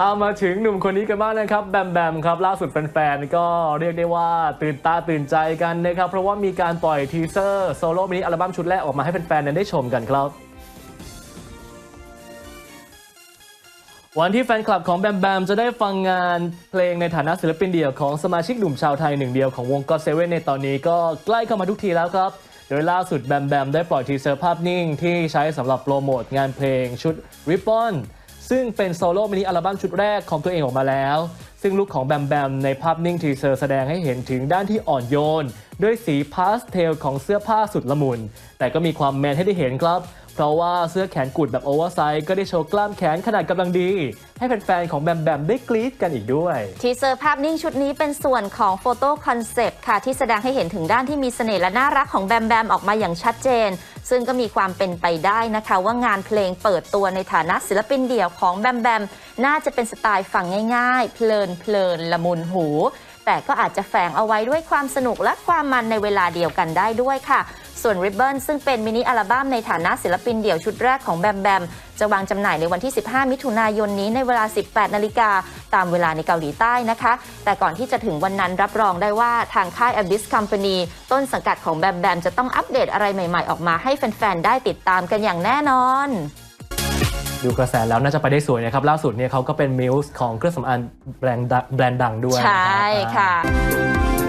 เอามาถึงหนุ่มคนนี้กันบ้างนะครับแบมแบมครับล่าสุดแฟนๆก็เรียกได้ว่าตื่นตาตื่นใจกันนะครับเพราะว่ามีการปล่อยทีเซอร์โซโล่มินิอัลบั้มชุดแรกออกมาให้แฟนๆนั้นได้ชมกันครับวันที่แฟนคลับของแบมแบมจะได้ฟังงานเพลงในฐานะศิลปินเดี่ยวของสมาชิกหนุ่มชาวไทยหนึ่งเดียวของวงก็เซเว่นในตอนนี้ก็ใกล้เข้ามาทุกทีแล้วครับ โดยล่าสุดแบมแบมได้ปล่อยทีเซอร์ภาพนิ่งที่ใช้สำหรับโปรโมทงานเพลงชุด Ribbon ซึ่งเป็นโซโล่มินิอัลบั้มชุดแรกของตัวเองออกมาแล้ว ซึ่งลุคของแบมแบมในภาพนิ่งทีเซอร์แสดงให้เห็นถึงด้านที่อ่อนโยน ด้วยสีพาสเทลของเสื้อผ้าสุดละมุน แต่ก็มีความแมนให้ได้เห็นครับ เพราะว่าเสื้อแขนกุดแบบโอเวอร์ไซส์ก็ได้โชว์กล้ามแขนขนาดกำลังดี ให้แฟนๆของแบมแบมได้กรี๊ดกันอีกด้วย ทีเซอร์ภาพนิ่งชุดนี้เป็นส่วนของโฟโต้คอนเซปต์ค่ะที่แสดงให้เห็นถึงด้านที่มีเสน่ห์และน่ารักของแบมแบมออกมาอย่างชัดเจน ซึ่งก็มีความเป็นไปได้นะคะ ว่างานเพลงเปิดตัวในฐานะศิลปินเดี่ยวของแบมแบม น่าจะเป็นสไตล์ฟังง่ายๆ เพลินเพลินละมุนหู แต่ก็อาจจะแฝงเอาไว้ด้วยความสนุกและความมันในเวลาเดียวกันได้ด้วยค่ะ ส่วน Ribbon ซึ่งเป็นมินิอัลบั้มในฐานะศิลปินเดี่ยวชุดแรกของแบมแบม จะวางจำหน่ายในวันที่ 15 มิถุนายนนี้ในเวลา 18 นาฬิกา ตามเวลาในเกาหลีใต้นะคะ แต่ก่อนที่จะถึงวันนั้นรับรองได้ว่าทางค่าย Abyss Company ต้นสังกัดของแบมแบมจะต้องอัปเดตอะไรใหม่ๆออกมาให้แฟนๆได้ติดตามกันอย่างแน่นอน ดูกระแสแล้วน่าจะไปได้สวยนะครับ ล่าสุดเนี่ยเขาก็เป็นมิวส์ของเครื่องสำอางแบรนด์ดังแบรนด์ดังด้วยใช่นะครับค่ะ